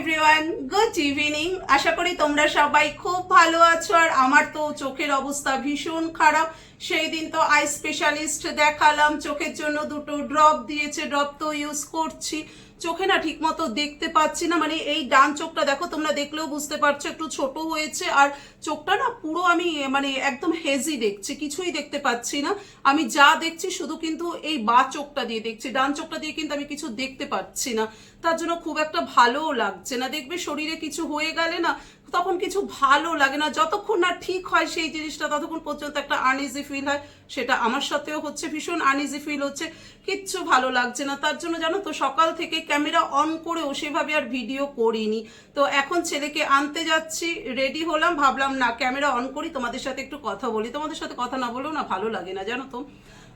Everyone good evening আশা করি তোমরা সবাই খুব ভালো আছো আর আমার তো চোখের অবস্থা ভীষণ খারাপ। সেই দিন তো আই স্পেশালিস্ট দেখালাম, চোখের জন্য দুটো ড্রপ দিয়েছে ড্রপ তো ইউজ করছি। চোখে না ঠিক মতো দেখতে পাচ্ছি না। মানে এই ডান চোখটা দেখো, তোমরা দেখলেও বুঝতে পারছ, একটু ছোট হয়েছে। আর চোখটা না পুরো আমি মানে একদম হেজি দেখছি, কিছুই দেখতে পাচ্ছি না। আমি যা দেখছি শুধু কিন্তু এই বা চোখটা দিয়ে দেখছি। ডান চোখটা দিয়ে কিন্তু আমি কিছু দেখতে পাচ্ছি না। তার জন্য খুব একটা ভালোও লাগছে না। দেখবে শরীরে কিছু হয়ে গেলে না তখন কিছু ভালো লাগে না। যতক্ষণ না ঠিক হয় সেই জিনিসটা, ততক্ষণ পর্যন্ত একটা আনইজি ফিল হয়। সেটা আমার সাথেও হচ্ছে, ভীষণ আনইজি ফিল হচ্ছে। কিচ্ছু ভালো লাগছে না। তার জন্য জানো তো, সকাল থেকে ক্যামেরা অন করেও সেভাবে আর ভিডিও করিনি। তো এখন ছেলেকে আনতে যাচ্ছি রেডি হলাম, ভাবলাম না ক্যামেরা অন করি, তোমাদের সাথে একটু কথা বলি। তোমাদের সাথে কথা না বলেও না ভালো লাগে না, জানো তো?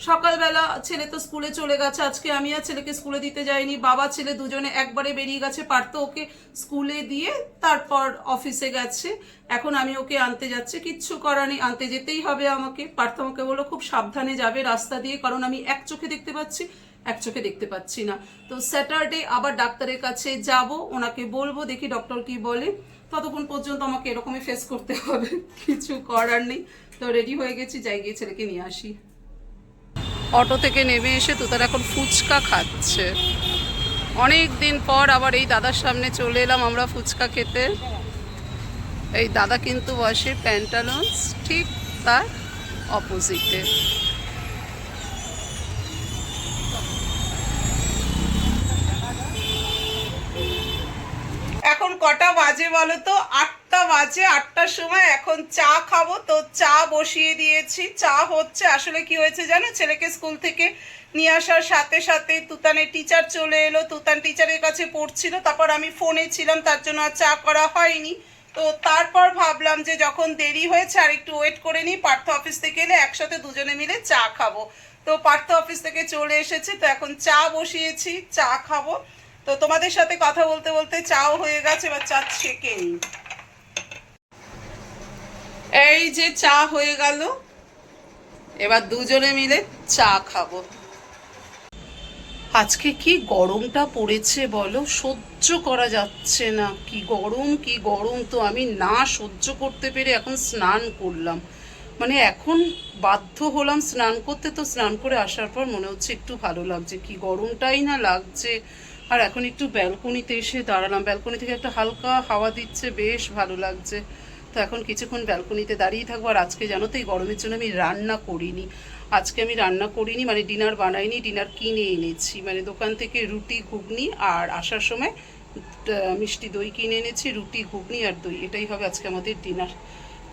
সকালবেলা ছেলে তো স্কুলে চলে গেছে, আজকে আমি আর ছেলেকে স্কুলে দিতে যাইনি, বাবা ছেলে দুজনে একবারে বেরিয়ে গেছে, পারতো ওকে স্কুলে দিয়ে তারপর অফিসে গেছে, এখন আমি ওকে আনতে যাচ্ছি, কিচ্ছু করার নেই, আনতে যেতেই হবে আমাকে, পার্থ আমাকে বলল, খুব সাবধানে যাবে রাস্তা দিয়ে, কারণ আমি এক চোখে দেখতে পাচ্ছি, এক চোখে দেখতে পাচ্ছি না। তো স্যাটারডে আবার ডাক্তারের কাছে যাব, ওনাকে বলব, দেখি ডক্টর কি বলে, ততক্ষণ পর্যন্ত আমাকে এরকমই ফেস করতে হবে, কিছু করার নেই, তো রেডি হয়ে গেছি, যাই গিয়ে ছেলেকে নিয়ে আসি। অটো থেকে নেমে এসে তো তারা এখন ফুচকা খাচ্ছে। অনেক দিন পর আবার এই দাদার সামনে চলে এলাম আমরা ফুচকা খেতে। এই দাদা কিন্তু বসে প্যান্টালন্স ঠিক তার অপোজিটে এখন কটা বাজে বলো তো? আটটা বাজে, আটটার সময় এখন চা খাব। তো চা বসিয়ে দিয়েছি। চা হচ্ছে আসলে কি হয়েছে জানো? ছেলেকে স্কুল থেকে নিয়ে আসার সাথে সাথে তুতানের টিচার চলে এলো। তুতান টিচারের কাছে পড়ছিল। তারপর আমি ফোনে ছিলাম। তার জন্য আর চা করা হয়নি। তো তারপর ভাবলাম যে যখন দেরি হয়েছে, আর একটু ওয়েট করে নিই। পার্থ অফিস থেকে এলে একসাথে দুজনে মিলে চা খাব। তো পার্থ অফিস থেকে চলে এসেছে। তো এখন চা বসিয়েছি। চা খাব। তো তোমাদের সাথে কথা বলতে বলতে চাও হয়ে গেছে, এবার চা ছেঁকে এই যে চা হয়ে গেল, এবার দুজনে মিলে চা খাব। আজকে কি গরমটা পড়েছে বলো? সহ্য করা যাচ্ছে না। কি গরম কি গরম তো আমি না সহ্য করতে পেরে এখন স্নান করলাম। মানে এখন বাধ্য হলাম স্নান করতে, তো স্নান করে আসার পর মনে হচ্ছে একটু ভালো লাগছে। কি গরমটাই না লাগছে। আর এখন একটু ব্যালকনিতে এসে দাঁড়ালাম। ব্যালকনি থেকে একটা হালকা হাওয়া দিচ্ছে, বেশ ভালো লাগছে। তো এখন কিছুক্ষণ ব্যালকনিতে দাঁড়িয়ে থাকব আর আজকে জানো তো এই গরমের জন্য আমি রান্না করিনি। আজকে আমি রান্না করিনি মানে ডিনার বানাইনি, ডিনার কিনে এনেছি। মানে দোকান থেকে রুটি, ঘুগনি আর আসার সময় মিষ্টি দই কিনে এনেছি, রুটি, ঘুগনি আর দই। এটাই হবে আজকে আমাদের ডিনার।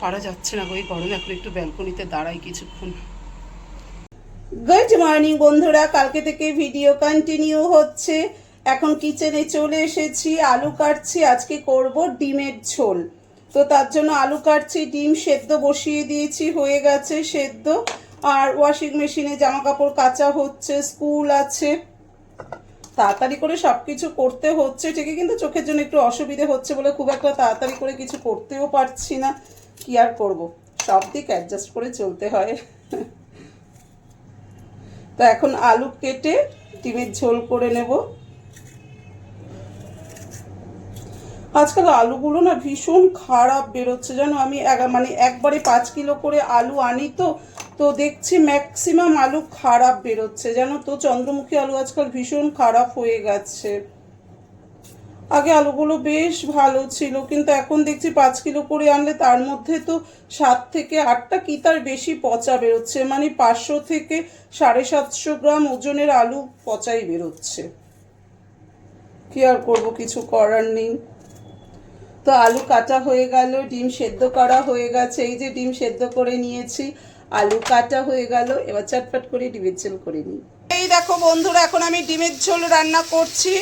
পারা যাচ্ছে না ওই গরমে, এখন একটু ব্যালকনিতে দাঁড়াই কিছুক্ষণ। গুড মর্নিং বন্ধুরা, কালকে থেকে ভিডিও কন্টিনিউ হচ্ছে। এখন কিচেনে চলে এসেছি, আলু কাটছি, আজকে করব ডিমের ঝোল। তো তার জন্য আলু কাটছি, ডিম সেদ্ধ বসিয়ে দিয়েছি, হয়ে গেছে সেদ্ধ। আর ওয়াশিং মেশিনে জামা কাপড় কাচা হচ্ছে স্কুল আছে। তাড়াতাড়ি করে সব কিছু করতে হচ্ছে, ঠিকই কিন্তু চোখের জন্য একটু অসুবিধে হচ্ছে বলে খুব একটা তাড়াতাড়ি করে কিছু করতেও পারছি না। কি আর করব? সব দিক অ্যাডজাস্ট করে চলতে হয়। তো এখন আলু কেটে ডিমের ঝোল করে নেব। আজকাল আলুগুলো না ভীষণ খারাপ বেরোচ্ছে, জানো? আমি মানে একবারে পাঁচ কিলো করে আলু আনি তো তো দেখছি ম্যাক্সিমাম আলু খারাপ বেরোচ্ছে, জানো? তো চন্দ্রমুখী আলু আজকাল ভীষণ খারাপ হয়ে গেছে। আগে আলুগুলো বেশ ভালো ছিল, কিন্তু এখন দেখছি পাঁচ কিলো করে আনলে তার মধ্যে তো সাত থেকে আটটা কি তার বেশি পচা বেরোচ্ছে মানে পাঁচশো থেকে সাড়ে সাতশো গ্রাম ওজনের আলু পচাই বেরোচ্ছে। কি আর করব, কিছু করার নেই। তো আলু কাটা হয়ে গেল, ডিম সেদ্ধ করা হয়ে গেছে, এই যে ডিম সেদ্ধ করে নিয়েছি, আলু কাটা হয়ে গেল, এবার চটপট করে ডিমের ঝোল করে নিই। এই দেখো বন্ধুরা, এখন আমি ডিমের ঝোল রান্না করছি।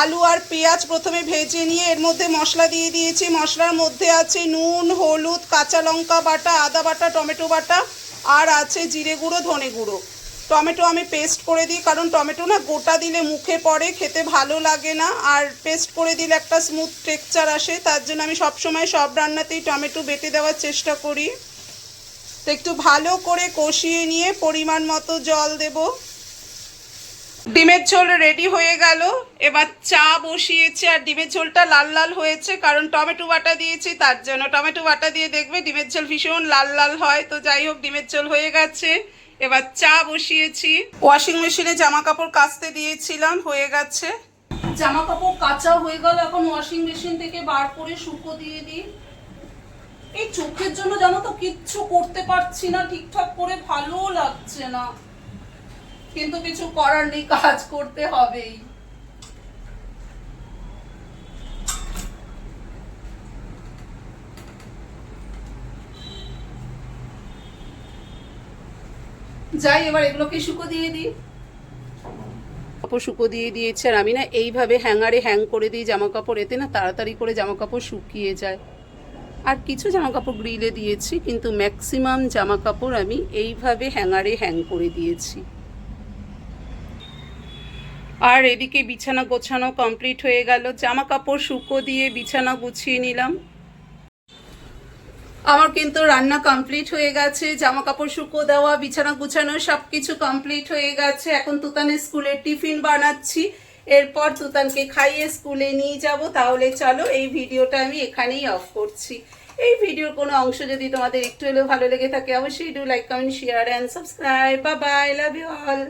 আলু আর পেঁয়াজ প্রথমে ভেজে নিয়ে এর মধ্যে মশলা দিয়ে দিয়েছি। মশলার মধ্যে আছে নুন, হলুদ, কাঁচা লঙ্কা বাটা, আদা বাটা, টমেটো বাটা, আর আছে জিরে গুঁড়ো, ধনে গুঁড়ো। টমেটো আমি পেস্ট করে দিই, কারণ টমেটো না গোটা দিলে মুখে পড়ে, খেতে ভালো লাগে না। আর পেস্ট করে দিলে একটা স্মুথ টেক্সচার আসে, তার জন্য আমি সবসময় সব রান্নাতেই টমেটো বেটে দেওয়ার চেষ্টা করি। তো একটু ভালো করে কষিয়ে নিয়ে পরিমাণ মতো জল দেব। ডিমের ঝোল রেডি হয়ে গেল। এবার চা বসিয়েছে, আর ডিমের ঝোলটা লাল লাল হয়েছে, কারণ টমেটো বাটা দিয়েছি, তার জন্য টমেটো বাটা দিয়ে দেখবে ডিমের ঝোল ভীষণ লাল লাল হয়। তো যাই হোক, ডিমের ঝোল হয়ে গেছে। এবার চা বসিয়েছি। ওয়াশিং মেশিনে জামা কাপড় কাচতে দিয়েছিলাম হয়ে গেছে। জামা কাপড় কাঁচা হয়ে গেল এখন ওয়াশিং মেশিন থেকে বার করে শুকো দিয়ে দিই। এই চোখের জন্য জানো তো কিচ্ছু করতে পারছি না ঠিকঠাক করে ভালো লাগছে না। কিন্তু কিছু করার নেই কাজ করতে হবেই। যাই, এবার এগুলোকে শুকো দিয়ে দিই। কাপড় শুকো দিয়ে দিয়েছে আর আমি না এইভাবে হ্যাঙ্গারে হ্যাং করে দিই জামা কাপড় এতে না তাড়াতাড়ি করে জামা কাপড় শুকিয়ে যায়। আর কিছু জামা কাপড় গ্রিলে দিয়েছি, কিন্তু ম্যাক্সিমাম জামা কাপড় আমি এইভাবে হ্যাঙ্গারে হ্যাং করে দিয়েছি। আর এদিকে বিছানা গোছানো কমপ্লিট হয়ে গেল। জামা কাপড় শুকো দিয়ে বিছানা গুছিয়ে নিলাম। আমার কিন্তু রান্না কমপ্লিট হয়ে গেছে জামা কাপড় শুকো দেওয়া, বিছানা গুছানো সব কিছু কমপ্লিট হয়ে গেছে। এখন তুতানের স্কুলের টিফিন বানাচ্ছি। এরপর তুতানকে খাইয়ে স্কুলে নিয়ে যাব। তাহলে চলো এই ভিডিওটা আমি এখানেই অফ করছি। এই ভিডিওর কোনো অংশ যদি তোমাদের একটু হলেও ভালো লেগে থাকে, অবশ্যই do like comment share and subscribe বা বাই লাভ ইউ অল